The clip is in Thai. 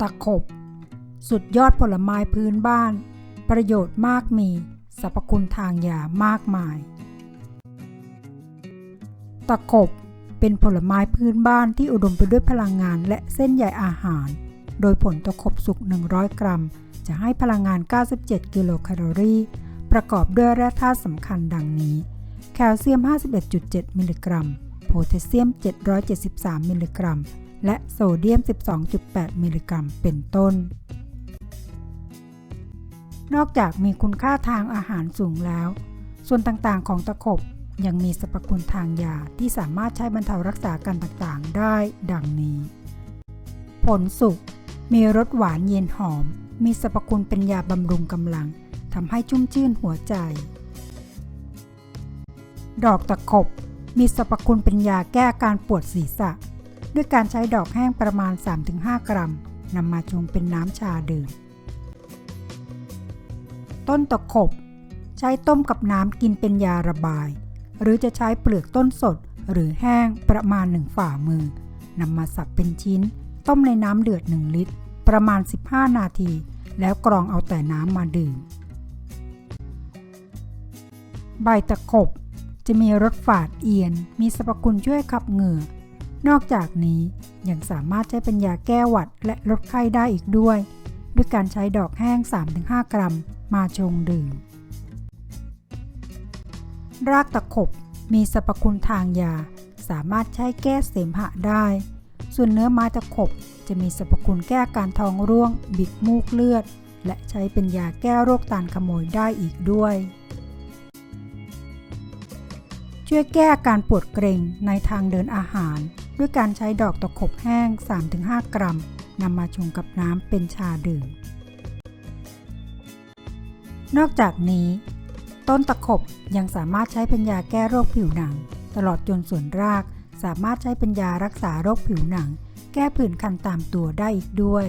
ตะขบ สุดยอดผลไม้พื้นบ้าน ประโยชน์มากมีสรรพคุณทางยามากมาย ตะขบเป็นผลไม้พื้นบ้านที่อุดมไปด้วยพลังงานและเส้นใยอาหาร โดยผลตะขบสุก 100 กรัม จะให้พลังงาน 97 กิโลแคลอรี่ ประกอบด้วยแร่ธาตุสำคัญดังนี้ แคลเซียม 51.7 มิลลิกรัม โพแทสเซียม 773 มิลลิกรัม และโซเดียม 12.8 มิลลิกรัม เป็นต้น นอกจากมีคุณค่าทางอาหารสูงแล้ว ส่วนต่างๆของตะขบยังมีสรรพคุณทางยาที่สามารถใช้บรรเทารักษาการต่างๆ ได้ ดังนี้ ผลสุก มีรสหวานเย็นหอม มีสรรพคุณเป็นยาบำรุงกำลังทำให้ชุ่มชื่นหัวใจ ดอกตะขบ มีสรรพคุณเป็นยาแก้การปวดศีรษะ ด้วยการใช้ดอกแห้งประมาณ 3-5 กรัมนำมาชงเป็นน้ำชาดื่ม ต้นตะขบ ใช้ต้มกับน้ำกินเป็นยาระบาย หรือจะใช้เปลือกต้นสดหรือแห้งประมาณหนึ่งฝ่ามือนำมาสับเป็นชิ้น ต้มในน้ำเดือด 1 ลิตร ประมาณ 15 นาที แล้วกรองเอาแต่น้ำมาดื่ม ใบตะขบจะมีรสฝาดเอียน มีสรรพคุณช่วยขับเหงื่อ นอกจากนี้ยังสามารถใช้เป็นยาแก้หวัดและลดไข้ได้อีกด้วย ด้วยการใช้ดอกแห้ง 3-5 กรัมมาชงดื่ม รากตะขบมีสรรพคุณทางยา สามารถใช้แก้เสมหะได้ ส่วนเนื้อไม้ตะขบจะมีสรรพคุณแก้การท้องร่วง บิดมูกเลือด และใช้เป็นยาแก้โรคตานขโมยได้อีกด้วย ช่วยแก้อาการปวดเกร็งในทางเดินอาหาร ด้วยการใช้ดอกตะขบแห้ง 3-5 กรัมนำมาชงกับน้ำเป็นชาดื่ม นอกจากนี้ ต้นตะขบยังสามารถใช้เป็นยาแก้โรคผิวหนัง ตลอดจนส่วนรากสามารถใช้เป็นยารักษาโรคผิวหนัง แก้ผื่นคันตามตัวได้อีกด้วย